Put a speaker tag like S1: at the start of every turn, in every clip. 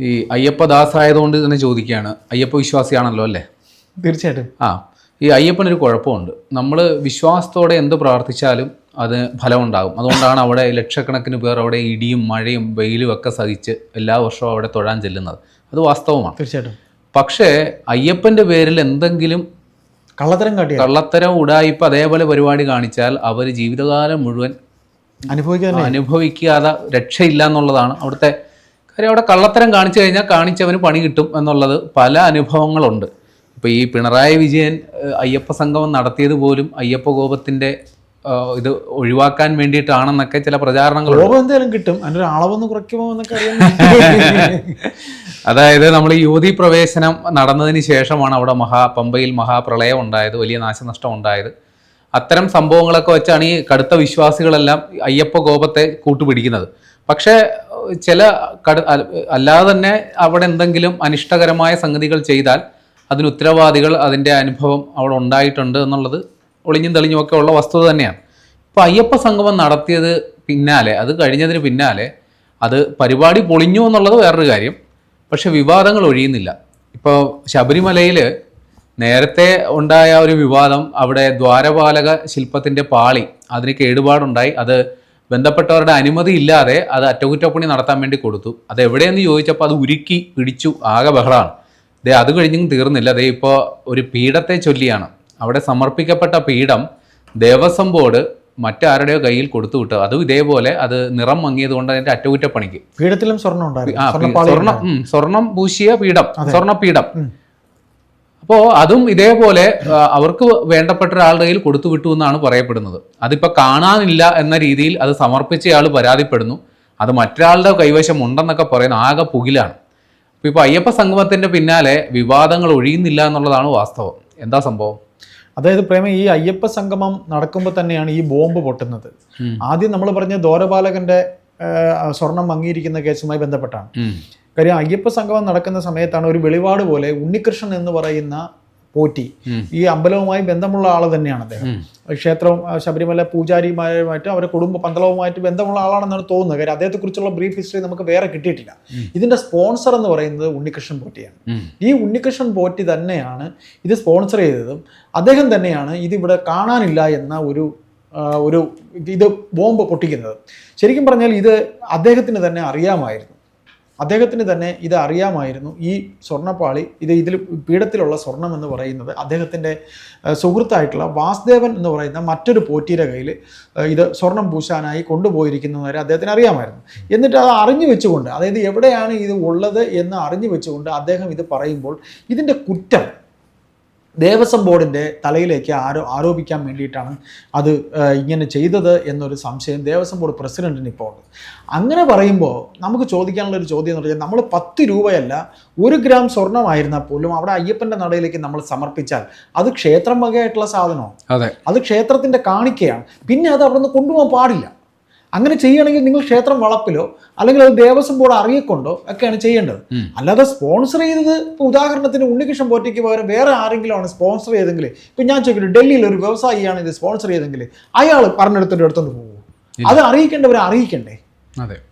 S1: ഈ അയ്യപ്പദാസ് ആയതുകൊണ്ട് തന്നെ ചോദിക്കുകയാണ്. അയ്യപ്പ വിശ്വാസിയാണല്ലോ അല്ലേ?
S2: തീർച്ചയായിട്ടും.
S1: ആ ഈ അയ്യപ്പനൊരു കുഴപ്പമുണ്ട്. നമ്മൾ വിശ്വാസത്തോടെ എന്ത് പ്രാർത്ഥിച്ചാലും അത് ഫലമുണ്ടാകും. അതുകൊണ്ടാണ് അവിടെ ലക്ഷക്കണക്കിന് പേർ അവിടെ ഇടിയും മഴയും വെയിലും ഒക്കെ സഹിച്ച് എല്ലാ വർഷവും അവിടെ തൊഴാൻ ചെല്ലുന്നത്. അത് വാസ്തവമാണ്.
S2: തീർച്ചയായിട്ടും.
S1: പക്ഷേ അയ്യപ്പന്റെ പേരിൽ എന്തെങ്കിലും
S2: കള്ളത്തരം കാട്ടി
S1: കള്ളത്തരം ഉടായിപ്പ് അതേപോലെ പരിപാടി കാണിച്ചാൽ അവർ ജീവിതകാലം മുഴുവൻ
S2: അനുഭവിക്കാൻ തന്നെ.
S1: അനുഭവിക്കാതെ രക്ഷയില്ല എന്നുള്ളതാണ് അവിടുത്തെ കാര്യം അവിടെ കള്ളത്തരം കാണിച്ചു കഴിഞ്ഞാൽ കാണിച്ചവന് പണി കിട്ടും എന്നുള്ളത് പല അനുഭവങ്ങളുണ്ട്. ഇപ്പോൾ ഈ പിണറായി വിജയൻ അയ്യപ്പ സംഗമം നടത്തിയത് പോലും അയ്യപ്പ കോപത്തിന്റെ ഇത് ഒഴിവാക്കാൻ വേണ്ടിയിട്ടാണെന്നൊക്കെ ചില പ്രചാരണങ്ങൾ
S2: കോപം എന്തായാലും കിട്ടും. അതിന്റെ ഒരു അളവൊന്ന് കുറയ്ക്കുമോ എന്നൊക്കെ
S1: അതായത് നമ്മൾ യുവതി പ്രവേശനം നടന്നതിന് ശേഷമാണ് അവിടെ മഹാ പമ്പയിൽ മഹാപ്രളയം ഉണ്ടായത് വലിയ നാശനഷ്ടം ഉണ്ടായത്. അത്തരം സംഭവങ്ങളൊക്കെ വെച്ചാണ് ഈ കടുത്ത വിശ്വാസികളെല്ലാം അയ്യപ്പ കോപത്തെ കൂട്ടുപിടിക്കുന്നത്. പക്ഷേ ചില കട അല്ലാതെ തന്നെ അവിടെ എന്തെങ്കിലും അനിഷ്ടകരമായ സംഗതികൾ ചെയ്താൽ അതിന് ഉത്തരവാദികൾ അതിന്റെ അനുഭവം അവിടെ ഉണ്ടായിട്ടുണ്ട് എന്നുള്ളത് ഒളിഞ്ഞും തെളിഞ്ഞും ഒക്കെ ഉള്ള വസ്തുത തന്നെയാണ്. ഇപ്പോൾ അയ്യപ്പ സംഗമം നടത്തിയത് പിന്നാലെ അത് കഴിഞ്ഞതിന് പിന്നാലെ അത് പരിപാടി പൊളിഞ്ഞു എന്നുള്ളത് വേറൊരു കാര്യം. പക്ഷെ വിവാദങ്ങൾ ഒഴിയുന്നില്ല. ഇപ്പോൾ ശബരിമലയിൽ നേരത്തെ ഉണ്ടായ ഒരു വിവാദം അവിടെ ദ്വാരപാലക ശില്പത്തിന്റെ പാളി അതിന് കേടുപാടുണ്ടായി. അത് ബന്ധപ്പെട്ടവരുടെ അനുമതി ഇല്ലാതെ അത് അറ്റകുറ്റപ്പണി നടത്താൻ വേണ്ടി കൊടുത്തു. അത് എവിടെയെന്ന് ചോദിച്ചപ്പോൾ അത് ഉരുക്കി പിടിച്ചു ആകെ ബഹളമാണ് ദേ അത് കഴിഞ്ഞും തീർന്നില്ല. ദേ ഇപ്പോൾ ഒരു പീഠത്തെ ചൊല്ലിയാണ്. അവിടെ സമർപ്പിക്കപ്പെട്ട പീഠം ദേവസ്വം ബോർഡ് മറ്റാരുടെയോ കയ്യിൽ കൊടുത്തു വിട്ടു. അതും ഇതേപോലെ അത് നിറം മങ്ങിയത് കൊണ്ട് അതിന്റെ അറ്റകുറ്റപ്പണിക്ക്.
S2: പീഠത്തിലും
S1: സ്വർണം സ്വർണം സ്വർണം പൂശിയ പീഠം. സ്വർണപീഠം
S2: ഉം.
S1: അപ്പോൾ അതും ഇതേപോലെ അവർക്ക് വേണ്ടപ്പെട്ട ഒരാളുടെ കയ്യിൽ കൊടുത്തു വിട്ടു എന്നാണ് പറയപ്പെടുന്നത്. അതിപ്പോ കാണാനില്ല എന്ന രീതിയിൽ അത് സമർപ്പിച്ചയാൾ പരാതിപ്പെടുന്നു. അത് മറ്റൊരാളുടെ കൈവശം ഉണ്ടെന്നൊക്കെ പറയുന്ന ആകെ പുകിലാണ്. അപ്പോൾ ഇപ്പോൾ അയ്യപ്പ സംഗമത്തിന്റെ പിന്നാലെ വിവാദങ്ങൾ ഒഴിയുന്നില്ല എന്നുള്ളതാണ് വാസ്തവം. എന്താ സംഭവം?
S2: അതായത് പ്രേമ ഈ അയ്യപ്പ സംഗമം നടക്കുമ്പോൾ തന്നെയാണ് ഈ ബോംബ് പൊട്ടുന്നത്. ആദ്യം നമ്മൾ പറഞ്ഞ ദോരപാലകന്റെ സ്വർണം മങ്ങിയിരിക്കുന്ന കേസുമായി ബന്ധപ്പെട്ടാണ്. കാര്യം അയ്യപ്പ സംഗമം നടക്കുന്ന സമയത്താണ് ഒരു വെളിപാട് പോലെ ഉണ്ണികൃഷ്ണൻ എന്ന് പറയുന്ന പോറ്റി ഈ അമ്പലവുമായി ബന്ധമുള്ള ആൾ തന്നെയാണ് അദ്ദേഹം. ക്ഷേത്രവും ശബരിമല പൂജാരിമാരുമായിട്ട് അവരുടെ കുടുംബ പന്തളവുമായിട്ട് ബന്ധമുള്ള ആളാണെന്നാണ് തോന്നുന്നത്. കാര്യം അദ്ദേഹത്തെക്കുറിച്ചുള്ള ബ്രീഫ് ഹിസ്റ്ററി നമുക്ക് വേറെ കിട്ടിയിട്ടില്ല. ഇതിന്റെ സ്പോൺസർ എന്ന് പറയുന്നത് ഉണ്ണികൃഷ്ണൻ പോറ്റിയാണ്. ഈ ഉണ്ണികൃഷ്ണൻ പോറ്റി തന്നെയാണ് ഇത് സ്പോൺസർ ചെയ്തതും. അദ്ദേഹം തന്നെയാണ് ഇതിവിടെ കാണാനില്ല എന്ന ഒരു ഒരു ഇത് ബോംബ് പൊട്ടിക്കുന്നത്. ശരിക്കും പറഞ്ഞാൽ ഇത് അദ്ദേഹത്തിന് തന്നെ അറിയാമായിരുന്നു. അദ്ദേഹത്തിന് തന്നെ ഇത് അറിയാമായിരുന്നു. ഈ സ്വർണപ്പാളി ഇത് ഇതിൽ പീഠത്തിലുള്ള സ്വർണം എന്ന് പറയുന്നത് അദ്ദേഹത്തിന്റെ സുഹൃത്തായിട്ടുള്ള വാസുദേവൻ എന്ന് പറയുന്ന മറ്റൊരു പോറ്റിയുടെ കയ്യിൽ ഇത് സ്വർണം പൂശാനായി കൊണ്ടുപോയിരിക്കുന്ന വരെ അദ്ദേഹത്തിന് അറിയാമായിരുന്നു. എന്നിട്ട് അത് അറിഞ്ഞു വെച്ചുകൊണ്ട് അതായത് എവിടെയാണ് ഇത് ഉള്ളത് എന്ന് അറിഞ്ഞു വെച്ചുകൊണ്ട് അദ്ദേഹം ഇത് പറയുമ്പോൾ ഇതിന്റെ കുറ്റം ദേവസ്വം ബോർഡിന്റെ തലയിലേക്ക് ആരോ ആരോപിക്കാൻ വേണ്ടിയിട്ടാണ് അത് ഇങ്ങനെ ചെയ്തത് എന്നൊരു സംശയം ദേവസ്വം ബോർഡ് പ്രസിഡന്റിന് ഇപ്പോൾ ഉണ്ട്. അങ്ങനെ പറയുമ്പോൾ നമുക്ക് ചോദിക്കാനുള്ള ഒരു ചോദ്യം എന്ന് പറഞ്ഞാൽ നമ്മൾ പത്ത് രൂപയല്ല ഒരു ഗ്രാം സ്വർണമായിരുന്നാൽ പോലും അവിടെ അയ്യപ്പന്റെ നടയിലേക്ക് നമ്മൾ സമർപ്പിച്ചാൽ അത് ക്ഷേത്രം വകയായിട്ടുള്ള സാധനമാണ്.
S1: അതെ.
S2: അത് ക്ഷേത്രത്തിന്റെ കാണിക്കയാണ്. പിന്നെ അത് അവിടെ നിന്ന് കൊണ്ടുപോകാൻ പാടില്ല. അങ്ങനെ ചെയ്യണമെങ്കിൽ നിങ്ങൾ ക്ഷേത്രം വളപ്പിലോ അല്ലെങ്കിൽ അത് ദേവസ്വം ബോർഡ് അറിയിക്കൊണ്ടോ ഒക്കെയാണ് ചെയ്യേണ്ടത്. അല്ലാതെ സ്പോൺസർ ചെയ്തത് ഇപ്പോൾ ഉദാഹരണത്തിന് ഉണ്ണികൃഷ്ണൻ പോറ്റയ്ക്ക് പകരം വേറെ ആരെങ്കിലും ആണ് സ്പോൺസർ ചെയ്തെങ്കിൽ ഇപ്പം ഞാൻ ചോദിക്കട്ടെ ഡൽഹിയിൽ ഒരു വ്യവസായിയാണ് ഇത് സ്പോൺസർ ചെയ്തെങ്കിൽ അയാൾ പറഞ്ഞെടുത്തിട്ട് എടുത്തോണ്ട് പോകുമോ അത് അറിയിക്കേണ്ടവരെ അറിയിക്കണ്ടേ?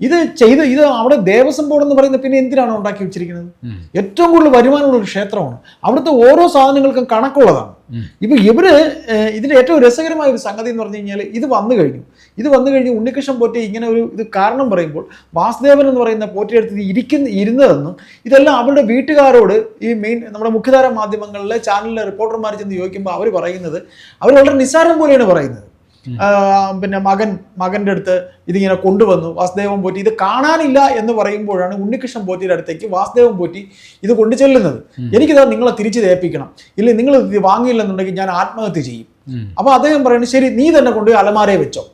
S2: ഇത് ചെയ്ത് ഇത് അവിടെ ദേവസ്വം ബോർഡ് എന്ന് പറയുന്നത് പിന്നെ എന്തിനാണ് ഉണ്ടാക്കി വെച്ചിരിക്കുന്നത്? ഏറ്റവും കൂടുതൽ വരുമാനമുള്ള ഒരു ക്ഷേത്രമാണ്. അവിടുത്തെ ഓരോ സാധനങ്ങൾക്കും കണക്കുള്ളതാണ്. ഇപ്പൊ ഇവർ ഇതിന്റെ ഏറ്റവും രസകരമായ ഒരു സംഗതി എന്ന് പറഞ്ഞു കഴിഞ്ഞാൽ ഇത് വന്നു കഴിഞ്ഞു. ഇത് വന്നു കഴിഞ്ഞ് ഉണ്ണികൃഷ്ണൻ പോറ്റി ഇങ്ങനെ ഒരു ഇത് കാരണം പറയുമ്പോൾ വാസുദേവൻ എന്ന് പറയുന്ന പോറ്റിയെടുത്ത് ഇരിക്കുന്ന ഇരുന്നതെന്നും ഇതെല്ലാം അവരുടെ വീട്ടുകാരോട് ഈ മെയിൻ നമ്മുടെ മുഖ്യധാര മാധ്യമങ്ങളിലെ ചാനലിലെ റിപ്പോർട്ടർമാർ ചെന്ന് ചോദിക്കുമ്പോൾ അവർ പറയുന്നത് അവർ വളരെ നിസ്സാരം പോലെയാണ് പറയുന്നത്. പിന്നെ മകൻ മകന്റെ അടുത്ത് ഇതിങ്ങനെ കൊണ്ടുവന്നു. വാസുദേവൻ പോറ്റി ഇത് കാണാനില്ല എന്ന് പറയുമ്പോഴാണ് ഉണ്ണികൃഷ്ണൻ പോറ്റിയുടെ അടുത്തേക്ക് വാസുദേവൻ പോറ്റി ഇത് കൊണ്ടു ചെല്ലുന്നത് എനിക്കിതാ നിങ്ങളെ തിരിച്ചു തേപ്പിക്കണം ഇല്ല നിങ്ങൾ ഇത് വാങ്ങിയില്ലെന്നുണ്ടെങ്കിൽ ഞാൻ ആത്മഹത്യ ചെയ്യും. അപ്പൊ അദ്ദേഹം പറയുന്നത് ശരി നീ തന്നെ കൊണ്ടുപോയി അലമാരയെ വെച്ചോ.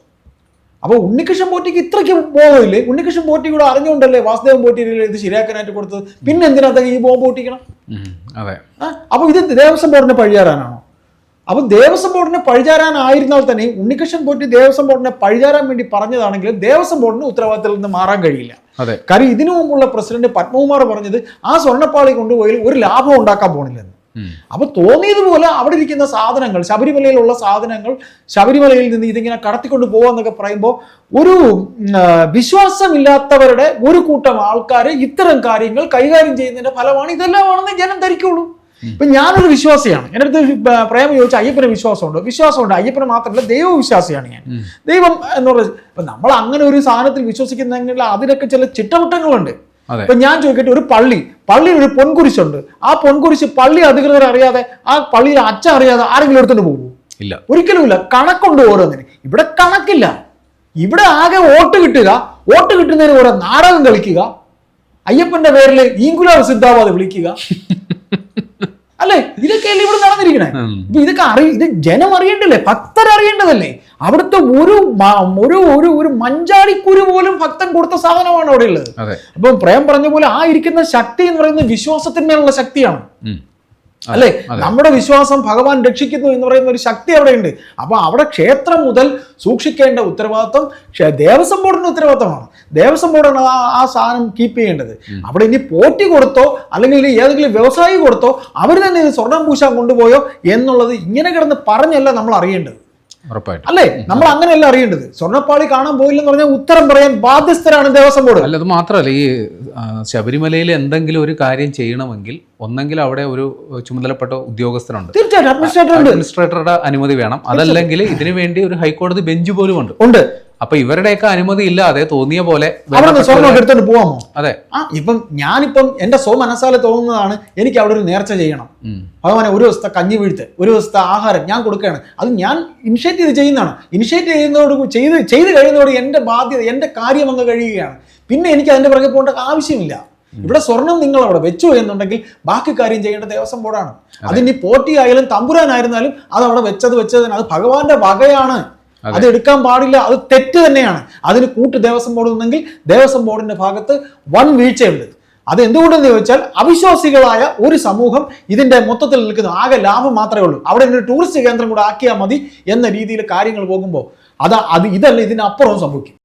S2: അപ്പൊ ഉണ്ണികൃഷ്ണൻ പോറ്റിക്ക് ഇത്രയ്ക്ക് ബോധമില്ലേ? ഉണ്ണികൃഷ്ണൻ പോറ്റി കൂടെ അറിഞ്ഞുകൊണ്ടല്ലേ വാസുദേവൻ പോറ്റി ഇത് ശരിയാക്കാനായിട്ട് കൊടുത്തത്? പിന്നെ എന്തിനാ അദ്ദേഹം ഈ ബോംബ് പൊട്ടിക്കണം?
S1: അതെ.
S2: അപ്പൊ ഇത് ദേവസ്വം ബോർഡിന്റെ പഴിചാരാനാണോ അപ്പൊ ദേവസ്വം ബോർഡിനെ പഴിചാരാനായിരുന്നാൽ തന്നെ ഉണ്ണികൃഷ്ണൻ പോറ്റി ദേവസ്വം ബോർഡിനെ പഴിചാരാൻ വേണ്ടി പറഞ്ഞതാണെങ്കിലും ദേവസ്വം ബോർഡിന് ഉത്തരവാദിത്തത്തിൽ നിന്ന് മാറാൻ കഴിയില്ല.
S1: അതെ.
S2: കാര്യം ഇതിനു മുമ്പുള്ള പ്രസിഡന്റ് പത്മകുമാർ പറഞ്ഞത് ആ സ്വർണപ്പാളി കൊണ്ടുപോയി ഒരു ലാഭം ഉണ്ടാക്കാൻ പോണില്ലെന്ന്. അപ്പൊ തോന്നിയതുപോലെ അവിടെ ഇരിക്കുന്ന സാധനങ്ങൾ ശബരിമലയിലുള്ള സാധനങ്ങൾ ശബരിമലയിൽ നിന്ന് ഇതിങ്ങനെ കടത്തിക്കൊണ്ട് പോവാന്നൊക്കെ പറയുമ്പോൾ ഒരു വിശ്വാസമില്ലാത്തവരുടെ ഒരു കൂട്ടം ആൾക്കാരെ ഇത്തരം കാര്യങ്ങൾ കൈകാര്യം ചെയ്യുന്നതിന്റെ ഫലമാണ് ഇതെല്ലാമാണെന്ന് ജനം ധരിക്കുള്ളൂ. ഇപ്പൊ ഞാനൊരു വിശ്വാസിയാണ്. എന്റെ അടുത്ത് പ്രേമം ചോദിച്ച അയ്യപ്പന് വിശ്വാസമുണ്ട്? വിശ്വാസമുണ്ട്. അയ്യപ്പന് മാത്രമല്ല ദൈവവിശ്വാസിയാണ് ഞാൻ. ദൈവം എന്ന് പറയുന്നത് ഇപ്പൊ നമ്മൾ അങ്ങനെ ഒരു സാധനത്തിൽ വിശ്വസിക്കുന്നെങ്കിൽ അതിനൊക്കെ ചില ചിട്ടവട്ടങ്ങളുണ്ട്. ഇപ്പൊ ഞാൻ ചോദിക്കട്ടെ ഒരു പള്ളി. പള്ളിയിൽ ഒരു പൊൻകുരിശുണ്ട്. ആ പൊൻകുരിശ് പള്ളി അധികൃതർ അറിയാതെ ആ പള്ളിയിൽ അച്ഛൻ അറിയാതെ ആരെങ്കിലും എടുത്തുകൊണ്ട് പോകും
S1: ഇല്ല.
S2: ഒരിക്കലുമില്ല കണക്കുണ്ട് ഓരോന്നിന്. ഇവിടെ കണക്കില്ല. ഇവിടെ ആകെ വോട്ട് കിട്ടുക. വോട്ട് കിട്ടുന്നതിന് ഓരോ നാടകം കളിക്കുക. അയ്യപ്പന്റെ പേരിൽ ഈങ്കുലാർ സിദ്ധാബാദ് വിളിക്കുക. അല്ലേ? ഇതൊക്കെയല്ലേ ഇവിടെ നടന്നിരിക്കണേ. ഇപ്പൊ ഇതൊക്കെ അറി ഇത് ജനം അറിയേണ്ടല്ലേ ഭക്തർ അറിയേണ്ടതല്ലേ? അവിടുത്തെ ഒരു ഒരു ഒരു ഒരു മഞ്ചാടിക്കുരു പോലും ഭക്തൻ കൊടുത്ത സാധനമാണ് അവിടെ ഉള്ളത് അപ്പം പ്രേം പറഞ്ഞ പോലെ ആ ഇരിക്കുന്ന ശക്തി എന്ന് പറയുന്നത് വിശ്വാസത്തിന്മേലുള്ള ശക്തിയാണ്. അല്ലെ? നമ്മുടെ വിശ്വാസം ഭഗവാൻ രക്ഷിക്കുന്നു എന്ന് പറയുന്ന ഒരു ശക്തി അവിടെയുണ്ട്. അപ്പൊ അവിടെ ക്ഷേത്രം മുതൽ സൂക്ഷിക്കേണ്ട ഉത്തരവാദിത്വം ക്ഷേ- ദേവസ്വം ബോർഡിന്റെ ഉത്തരവാദിത്തമാണ് ദേവസ്വം ബോർഡാണ് ആ ആ സാധനം കീപ്പ് ചെയ്യേണ്ടത്. അവിടെ ഇനി പോറ്റി കൊടുത്തോ അല്ലെങ്കിൽ ഇനി ഏതെങ്കിലും വ്യവസായി കൊടുത്തോ അവർ തന്നെ ഇത് സ്വർണം പൂശാൻ കൊണ്ടുപോയോ എന്നുള്ളത് ഇങ്ങനെ കിടന്ന് പറഞ്ഞല്ല നമ്മൾ അറിയേണ്ടത്. അല്ലേ? നമ്മൾ അങ്ങനെയല്ല അറിയേണ്ടത്. സ്വർണപ്പാളി കാണാൻ പോയില്ലെന്ന് പറഞ്ഞാൽ ഉത്തരം പറയാൻ ബാധ്യസ്ഥരാണ് ദേവസ്വം ബോർഡ്.
S1: അല്ല അത് മാത്രമല്ല ഈ ശബരിമലയിൽ എന്തെങ്കിലും ഒരു കാര്യം ചെയ്യണമെങ്കിൽ ഒന്നെങ്കിൽ അവിടെ ഒരു ചുമതലപ്പെട്ട ഉദ്യോഗസ്ഥനുണ്ട്
S2: തീർച്ചയായിട്ടും
S1: അഡ്മിനിസ്ട്രേറ്ററുടെ അനുമതി വേണം. അതല്ലെങ്കിൽ ഇതിനു വേണ്ടി ഒരു ഹൈക്കോടതി ബെഞ്ച് പോലും ഉണ്ട്.
S2: ഉണ്ട്.
S1: അപ്പൊ ഇവരുടെയൊക്കെ അനുമതി ഇല്ലാതെ തോന്നിയ പോലെ
S2: അവിടെ
S1: സ്വർണം
S2: എടുത്തോണ്ട് പോവാമോ?
S1: അതെ.
S2: ആ. ഇപ്പം ഞാനിപ്പം എന്റെ സ്വ മനസ്സാലെ തോന്നുന്നതാണ് എനിക്ക് അവിടെ ഒരു നേർച്ച ചെയ്യണം.
S1: അതുപോലെ
S2: ഭഗവാനെ ഒരു ദിവസത്തെ കഞ്ഞി വീഴ്ത്ത് ഒരു ദിവസത്തെ ആഹാരം ഞാൻ കൊടുക്കുകയാണ്. അത് ഞാൻ ഇനിഷ്യേറ്റ് ചെയ്ത് ചെയ്യുന്നതാണ്. ഇനിഷ്യേറ്റ് ചെയ്യുന്നതോട് ചെയ്ത് ചെയ്ത് കഴിയുന്നതോട് എന്റെ ബാധ്യത എന്റെ കാര്യം അങ്ങ് കഴിയുകയാണ്. പിന്നെ എനിക്ക് അതിന്റെ പുറകെ പോകേണ്ട ആവശ്യമില്ല. ഇവിടെ സ്വർണം നിങ്ങൾ അവിടെ വെച്ചു എന്നുണ്ടെങ്കിൽ ബാക്കി കാര്യം ചെയ്യേണ്ട ദേവസ്വം ബോർഡാണ്. അതിനി പോട്ടിയായാലും തമ്പുരാനായിരുന്നാലും അത് അവിടെ വെച്ചത് വെച്ചതിന് അത് ഭഗവാന്റെ വകയാണ്. അതെ. എടുക്കാൻ പാടില്ല അത് തെറ്റ് തന്നെയാണ്. അതിന് കൂട്ട് ദേവസ്വം ബോർഡ് ഉണ്ടെങ്കിൽ ദേവസ്വം ബോർഡിന്റെ ഭാഗത്ത് വൻ വീഴ്ചയുണ്ട്. അത് എന്തുകൊണ്ടെന്ന് ചോദിച്ചാൽ അവിശ്വാസികളായ ഒരു സമൂഹം ഇതിന്റെ മൊത്തത്തിൽ നിൽക്കുന്നു. ആകെ ലാഭം മാത്രമേ ഉള്ളൂ. അവിടെ ഒരു ടൂറിസ്റ്റ് കേന്ദ്രം കൂടെ ആക്കിയാൽ മതി എന്ന രീതിയിൽ കാര്യങ്ങൾ പോകുമ്പോൾ അത് അത് ഇതല്ല ഇതിനപ്പുറവും സംഭവിക്കും.